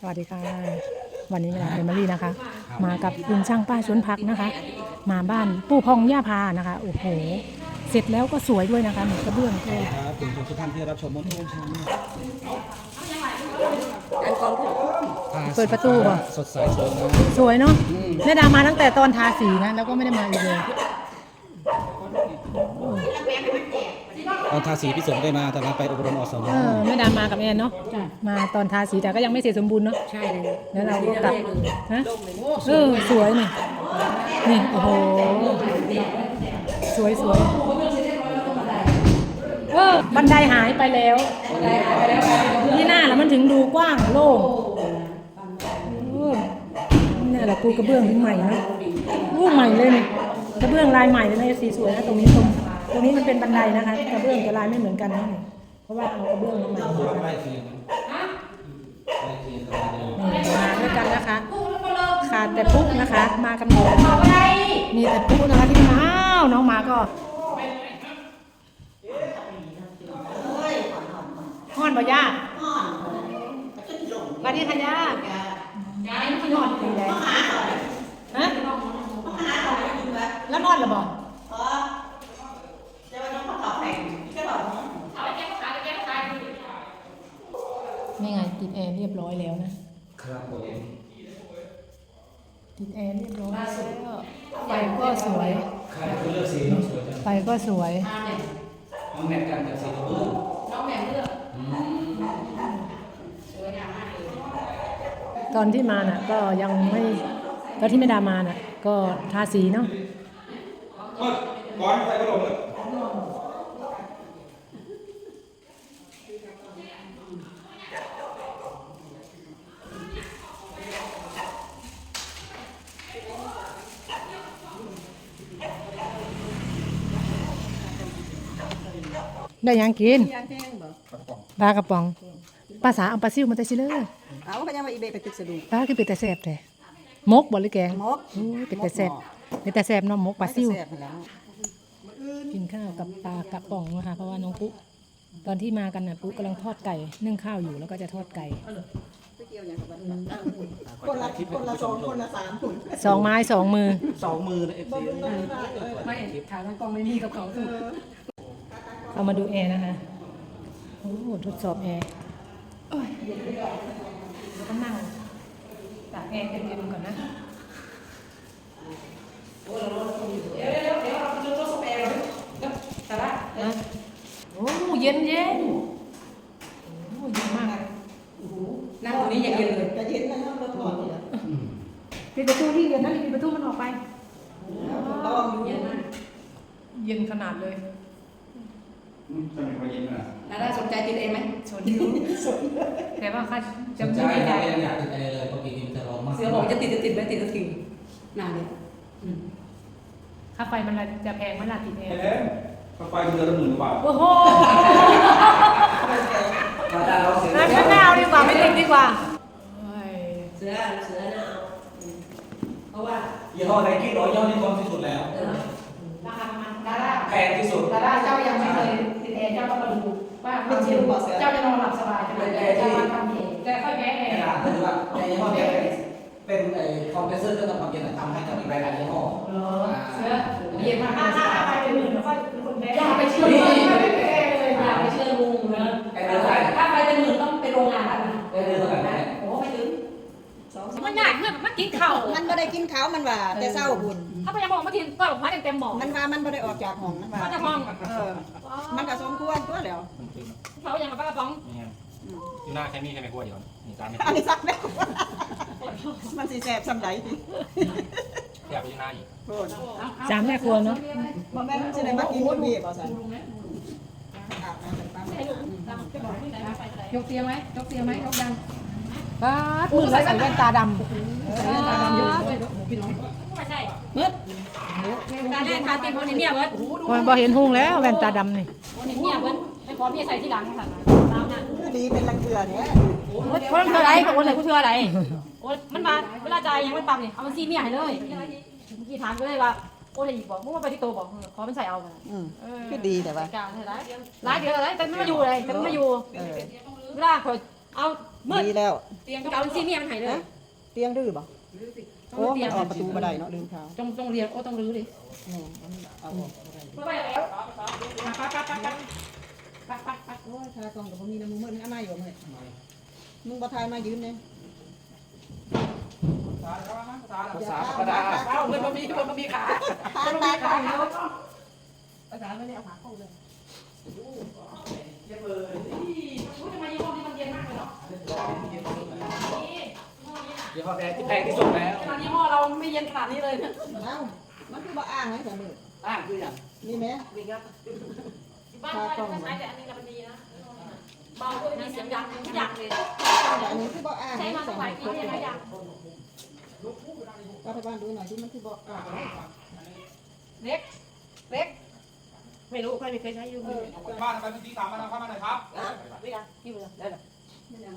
สวัสดีค่ะ วันนี้เวลาเป็นมารีนะคะ มากับลุงช่างป้าสวนผักนะคะ มาบ้านปู่พองย่าพานะคะโอ้โหเสร็จแล้วก็สวยด้วยนะคะหนูกระเบื้องก็ครับคุณผู้ชมทุกท่านที่รับชมมดทุกท่านเปิดประตูป่ะสดใสสวยงามสวยเนาะแม่ดามาตั้งแต่ตอนทาสีนะแล้วก็ไม่ได้มาอีกเลย ตอนทาสีพี่สมได้มาแต่เราไปอบรมอสมเออแม่ดามากับแอนเนาะมาตอนทาสีแต่ก็ยังไม่เสร็จสมบูรณ์เนาะ ใช่เลยแล้วเราก็กลับฮะเออสวยนี่นี่โอ้โหสวยสวยเออบันไดหายไปแล้วนี่หน้าแล้วมันถึงดูกว้างโล่งเออนี่แหละปูกระเบื้องถึงใหม่นะอู้ใหม่เลยนี่กระเบื้องลายใหม่เลยนะสีสวยนะตรงนี้ตรง ตรงนี้มันเป็นบันไดนะคะกระเบื้องกับลายไม่เหมือนกันนะนี่เพราะว่าเอากระเบื้องมาใหม่ใกล้เคียงใกล้เคียงกันเลยนี่มาด้วยกันนะคะขาดแต่ปุ๊กนะคะ มากันหมดมีแต่ปุ๊กนะคะที่มาอ้าวน้องหมาก็ห้อนบ่ย่าสวัสดีค่ะย่าย่าไม่นอนดีเลยฮะแล้วนอนหรือบ่นี่ไงติดแอร์ เรียบร้อยแล้วนะ ครับผมติดแอร์เรียบร้อยแล้วไฟก็สวย ใครคือเลือกสีน้องสวยจังไฟก็สวยน้องแมทกันกับสีกระเบื้องน้องแหม่มเลือกอืมสวยงามมากเลยตอนที่มาน่ะ ก็ยังไม่ตอนที่ไม่ดามาน่ะ ก็ทาสีเนาะก้อนไฟกระโดด ได้หยังกิน ยางแห้งบ่ปลากระป๋อง ภาษาเอาปลาซิวมาแต่ซิเลยเอาก็ยังมาอีเบไปตึกสะดุดปลาคือเป็นแต่แซ่บแท้มกบ่หรือแกงมกโอ้ยเป็นแต่แซ่บเป็นแต่แซ่บเนาะมกปลาซิว แซ่บแล้วกินข้าวกับปลากระป๋องนะคะเพราะว่าน้องปุ๊ตอนที่มากันน่ะปุ๊กำลังทอดไก่นึ่งข้าวอยู่แล้วก็จะทอดไก่ไปเกี่ยวอย่างกับบ้านคนละคนละสองคนละสามคนสองไม้สองมือสองมือนะเอฟซีไม่ขายทั้งกล้องไม่มีกับเขาคือ เอามาดูแอร์นะคะโอ้โหทดสอบแอร์โอ้ยเย็นไปก่อนแล้วก็นั่งตากแอร์เย็นๆก่อนนะนะโอ้เย็นเย็นโอ้เย็นมากนั่งตรงนี้อย่างเย็นเลยจะเย็นแล้วเราถอดเนี่ยปิดประตูที่เย็นนะปิดประตูมันออกไปลองอยู่เย็นมากเย็นขนาดเลย ทำไมเขาเย็นขนาดนาได้สนใจติดเองไหมสนอยู่แต่ว่าค่ะสจะนใจไม่ได้ยังอยากติดแอร์เลยเพราะปีนี้มันจะร้อนมากเสือบอกจะติดจะติดไหมติดจะติดนานเลยค่าไฟมันจะแพงไหมล่ะติดแอร์เอ๊ะไฟเดือนละหมื่นกว่าโอ้โหมาได้เราเสียงั้นก็ไม่เอาดีกว่าไม่ติดดีกว่าโอ้ยเสือเสือน่ะเอาเพราะว่ายี่ห้อไหนคิดร้อยย่อนี่ความที่สุดแล้วราคาประมาณดาราแพงที่สุดดาราเจ้ายังไม่เคยติดแอร์เจ้าก็มาดูว่าความจริงเจ้าจะนอนหลับสบายขนาดไหนเจ้ามาทำเองแต่ค่อยแพ้แอขร์นาดคือว่าในยี่ห้อเนี้เป็นเป็นไอ้คอมเพรสเซอร์เครื่องทำความเย็นทำให้กับอีกหลายๆยี่ห้อเหรอเสือเย็นมากถ้าถ้าไฟเป็นหมื่นแล้วค่อยเป็นคนแพ้อย่าไปเชื่อลุลุงงไม่เป็นแอร์เลยอย่าไปเชื่อลุงนะถ้าไปเป็นหมื่นต้องไปโรงงานแล้วนะได้เดือนเท่าไหร่ กินเข่ามันไม่ได้กินข้าวมันว่าแต่เศร้าบุญถ้าพยายามบอกมาทีก็บอกว่าเต็มๆบอกมันว่ามันไม่ได้ออกจากห้องมันว่ามันจะห้องเออมันก็สมควรตัวแล้วเขาอย่างกับปลากระป๋องอยู่หน้าแค่นี้แค่ไม่กลัวเดี๋ยวนี่จานไม่อันนี้สักแล้วมันสีแสบสำไหลดิอยากไปอยู่หน้าอีกโทษสามแม่ครัวเนาะบ่แม่นมันจะได้มากินคนนี้บ่สันอาบน้ำเป็นปั๊มยกเตียงไหมยกเตียงไหมยกยัง ป้าดมือแล้วใส่แว่นตาดตาดำอยู่ไม่ใช่มืดการเล่นทาตีโพนี่เมียเบิ้ลำมันพอเห็นหุ่งแล้วแว่นตาดำนี่โพนี่เมียเบิ้ลไม่พอเมียใส่ที่หลังค่ะตามนั้นดีเป็นลังเกลือเนี่ยโอ้ยเธออะไรกับคนไหนกูเธออะไรโอ้ยมันมาเวลาจ่ายยังไม่ปั๊มนี่เอามันซีเมียให้เลยเมื่อกี้ถามก็เลยว่าโอ้ยอีกบอกมึงมาไปที่โตบอกขอมันใส่เอาอืมคือดีแต่ว่าการเท่าไรร้ายเดียวอะไรแต่ไม่มาอยู่เลยแต่ไม่มาอยู่เออเวลาคอย เอาเมื่อดีแล้ว เตียงเอาซีเมียมันหายเลยเตียงดื้อบ่ต้องโอ้เตีมัยนงออกประตูบ่ได้เนาะลืมเท้าต้องต้องเรียนโอ้ต้องรื้อดินี่มันเอาออกบ่ได้ไปไปแล้วไปไปไปไปไปไปไปโอ้ยทากล้องกับบ่มีน้ำมือมันเอามาอยู่มื้อมึงบ่ทายมายืนเนี่ยภาษาธรรมดาเอ้ามันมีมันมีขาทาตาตาภาษาไม่ได้เอาขาเข้าเลย ยวเขาแดงที่แพงที่สุดแล้วขนาดยี่ห้อเราไม่เย็นขนาดนี้เลยนะเอ้ามันคือบ่อ้างไว้แต่มื้ออ่างคืออย่างนี่แหมบ้านเราไม่ใช้แต่อันนี้มันดีนะเบาด้วยมีเสียงดังทุกอย่างเลยแต่อันนี้คือบ่อ้างใช้ไว้มาสัแต่กหลายปีเนี่ยหลายอย่างก็ไปบ้านดูหน่อยที่มันคือบ่อ้างไว้เล็กเล็กไม่รู้ใครไม่เคยใช้อยู่บ้านทำไมพี่ตีตามมาเข้ามาหน่อยครับไม่ยังที่มือได้หรอเห็น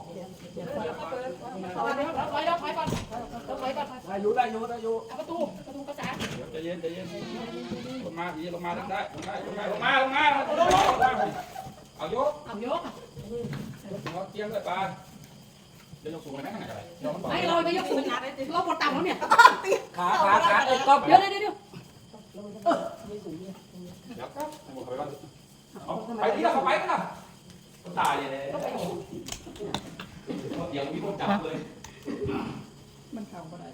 ถอยแล้วถอยแล้วถอยก่อนถอยก่อนได้อยู่ได้อยู่ได้อยู่ประตูประตูกระจายใจเย็นใจเย็นลงมาดีลงมาได้ลงได้ลงมาลงมาลงมาลงมาเอายกเอายกเอาเตียงด้วยปลาเดี๋ยวยกสูงไปไหมขนาดไหนกันบอกไม่เราไม่ยกสูงเราปวดต่ำแล้วเนี่ยขาขาขาไอ้ก๊อฟเดี๋ยวเดี๋ยวเดี๋ยวเดี๋ยวครับให้ผมเข้าไปก่อนเอาไปที่เราเข้าไปกันนะตายเลย เดี๋ยวมีคนจับเลย มันเข้าบ่ได้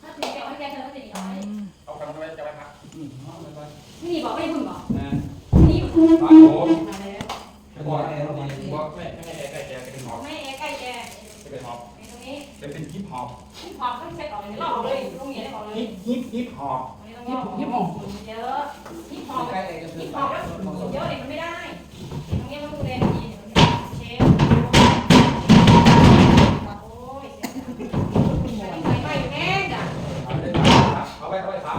ถ้าถึงแกให้แกเธอจะหนีไปเอากันทำไมจะไปพักนี่บอกไม่พึ่งบอกนะนี่โอ้โหบอกบอกไม่ไม่ใกล้แกเป็นหอบไม่ใกล้แกเป็นหอบตรงนี้เป็นฮิปฮอปที่ความต้องเช็คออกเลยเราออกเลยตรงนี้ได้ออกเลยฮิปฮิปฮิปฮอปฮิปฮิปหอมเยอะฮิปหอมใกล้ไอ้กระสืฮิอปหอมแล้วเยอะเลยมันไม่ได้ตรงนี้มันดูแลดีเชฟโอ้ยใส่ไปแน่จ้ะ เอาไปเอาไปขา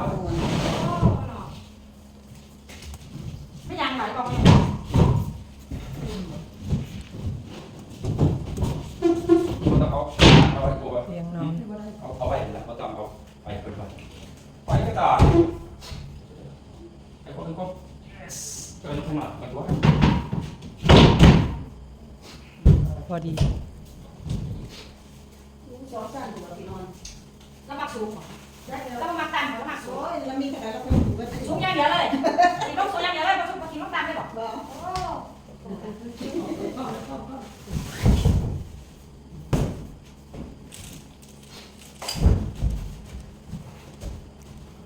ไม่ยังหลายกองเลย ต้องเอาเอาไปตัว เตียงนอน เอาเอาไปแล้วก็ต้องเอาไปเป็นไปไปก็ต่อไอ้คนก็เกินขนาดมันว่า พอดีสองชั้นตัวพี่นอนแล้วมาสูงแล้วมาตันแล้วมาสูโอ้งยแล้วมีขนาดเราไปอยู่กันสูงอย่างเดียวเลยกินต้องสูงอย่างเดียวเลยมาสูงมากินต้องตันได้บอกบ่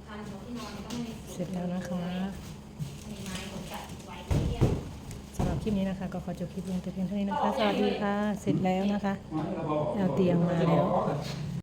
ทานหัวที่นอนต้องมีเสร็จแล้วนะคะ มีไม้กดกัดไว้ที่เดียว สำหรับ คลิปนี้นะคะ ก็ขอจบคลิปลงแต่เพียงเท่านี้นะคะ สวัสดีค่ะ เสร็จแล้วนะคะเอาเตียงมาแล้ว